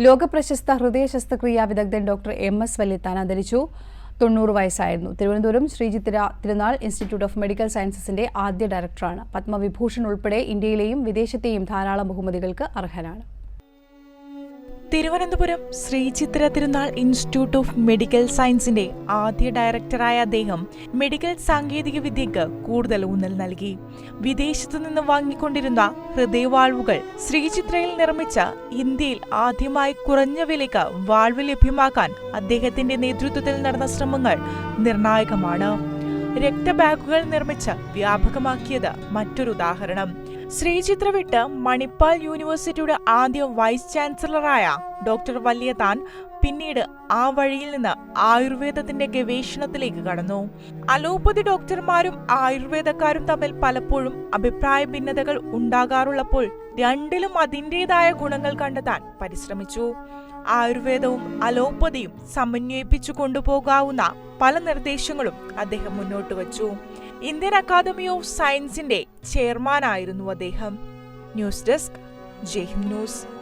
ലോകപ്രശസ്ത ഹൃദയ ശസ്ത്രക്രിയാ വിദഗ്ധൻ ഡോക്ടർ എം എസ് വല്യത്താൻ അന്തരിച്ചു. തൊണ്ണൂറ് വയസ്സായിരുന്നു. തിരുവനന്തപുരം ശ്രീചിത്തിര തിരുനാൾ ഇൻസ്റ്റിറ്റ്യൂട്ട് ഓഫ് മെഡിക്കൽ സയൻസസിന്റെ ആദ്യ ഡയറക്ടറാണ്. പത്മവിഭൂഷൺ ഉൾപ്പെടെ ഇന്ത്യയിലെയും വിദേശത്തെയും ധാരാളം ബഹുമതികൾക്ക് അർഹനാണ്. തിരുവനന്തപുരം ശ്രീ ചിത്ര തിരുനാൾ ഇൻസ്റ്റിറ്റ്യൂട്ട് ഓഫ് മെഡിക്കൽ സയൻസിന്റെ ആദ്യ ഡയറക്ടറായ അദ്ദേഹം മെഡിക്കൽ സാങ്കേതിക വിദ്യയ്ക്ക് കൂടുതൽ ഊന്നൽ നൽകി. വിദേശത്തു നിന്ന് വാങ്ങിക്കൊണ്ടിരുന്ന ഹൃദയവാൾവുകൾ ശ്രീചിത്രയിൽ നിർമ്മിച്ച ഇന്ത്യയിൽ ആദ്യമായി കുറഞ്ഞ വിലയ്ക്ക് വാൾവ് ലഭ്യമാക്കാൻ അദ്ദേഹത്തിന്റെ നേതൃത്വത്തിൽ നടന്ന ശ്രമങ്ങൾ നിർണായകമാണ്. രക്തബാഗുകൾ നിർമ്മിച്ച് വ്യാപകമാക്കിയത് മറ്റൊരു ഉദാഹരണം. ശ്രീചിത്ര വിട്ട് മണിപ്പാൽ യൂണിവേഴ്സിറ്റിയുടെ ആദ്യ വൈസ് ചാൻസലറായ ഡോക്ടർ വല്യതാൻ പിന്നീട് ആ വഴിയിൽ നിന്ന് ആയുർവേദത്തിന്റെ ഗവേഷണത്തിലേക്ക് കടന്നു. അലോപ്പതി ഡോക്ടർമാരും ആയുർവേദക്കാരും തമ്മിൽ പലപ്പോഴും അഭിപ്രായ ഭിന്നതകൾ ഉണ്ടാകാറുള്ളപ്പോൾ രണ്ടിലും അതിന്റെതായ ഗുണങ്ങൾ കണ്ടെത്താൻ പരിശ്രമിച്ചു. ആയുർവേദവും അലോപ്പതിയും സമന്വയിപ്പിച്ചു കൊണ്ടുപോകാവുന്ന പല നിർദ്ദേശങ്ങളും അദ്ദേഹം മുന്നോട്ട് വച്ചു. ഇന്ത്യൻ അക്കാദമി ഓഫ് സയൻസിന്റെ ചെയർമാനായിരുന്നു അദ്ദേഹം. News desk Jaihind news.